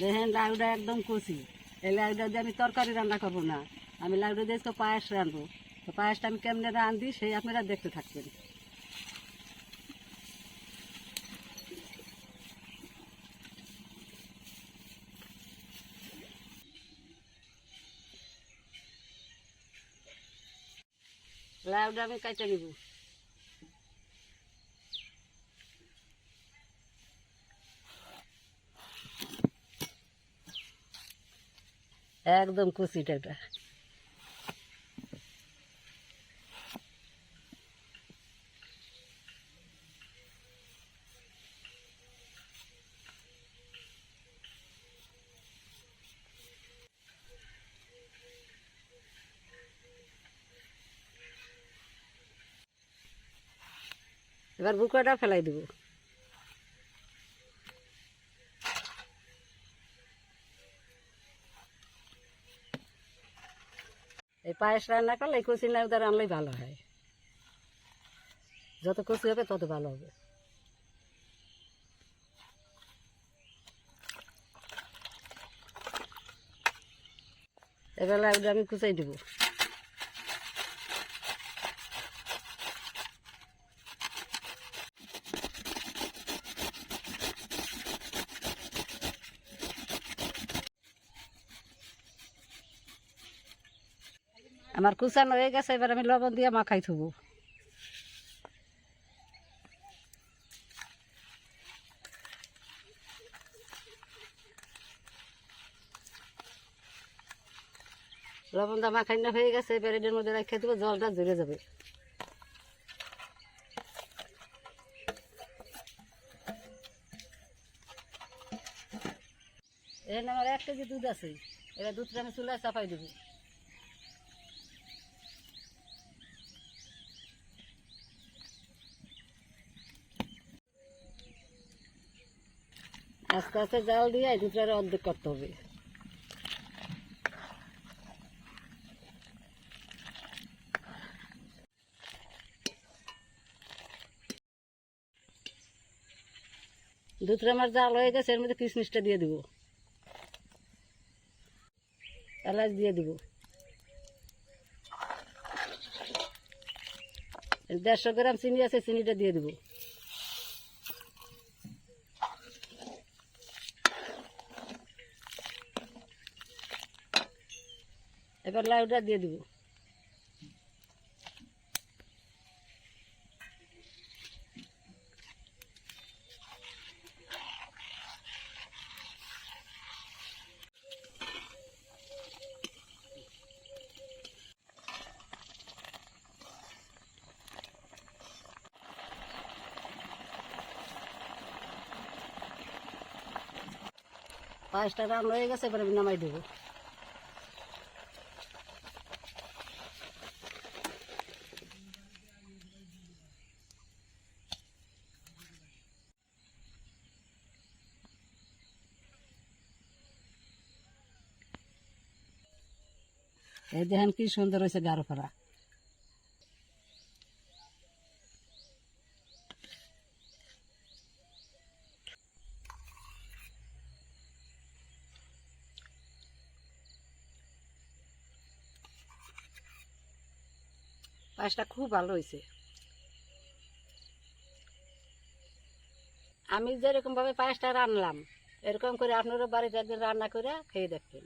দেখেন লাউটা একদম কচি। এই লাউটা দিয়ে আমি তরকারি রান্না করব না। আমি লাউটা দিয়ে তো পায়েস রাঁধবো। তো পায়েসটা আমি কেমনে রাঁধি সেই আপনারা দেখতে থাকবেন। লাউটা আমি কাইটা নিব। একদম কুচিটা এটা এবার বুকাটা ফেলাই দেবো। এই পায়েস রান্না করলে এই কচি নাউদার আনলেই ভালো হয়। যত কচি হবে তত ভালো হবে। এবার লাউটা আমি কুচাই দেবো। আমার কুচানো হয়ে গেছে, এবার আমি লবণ দিয়ে মাখাই থবো। লবণটা মাখাই না হয়ে গেছে, এবার এটার মধ্যে রেখে দেবো, জলটা জুড়ে যাবে। এখানে আমার এক কেজি দুধ আছে, এবার দুধটা আমি চুলায় চাপাই দেবো। আস্তে আস্তে জাল দিয়ে এই দুধটারে অর্ধেক করতে হবে। দুধটা আমার জাল হয়ে গেছে, এর মধ্যে কিশমিশটা দিয়ে দিব। এলাচ দিয়ে দিব। দেড়শো গ্রাম চিনি আছে, চিনিটা দিয়ে দিব। এবার লাউটা দিয়ে দিব। পাঁচটা রান্না হয়ে গেছে এবার আমি নামাই দেবো। এই দেখেন কি সুন্দর হয়েছে করা পায়েসটা খুব ভালো হয়েছে। আমি যেরকম ভাবে পায়েসটা রান্নলাম এরকম করে আপনারও বাড়িতে একদিন রান্না করে খেয়ে দেখবেন।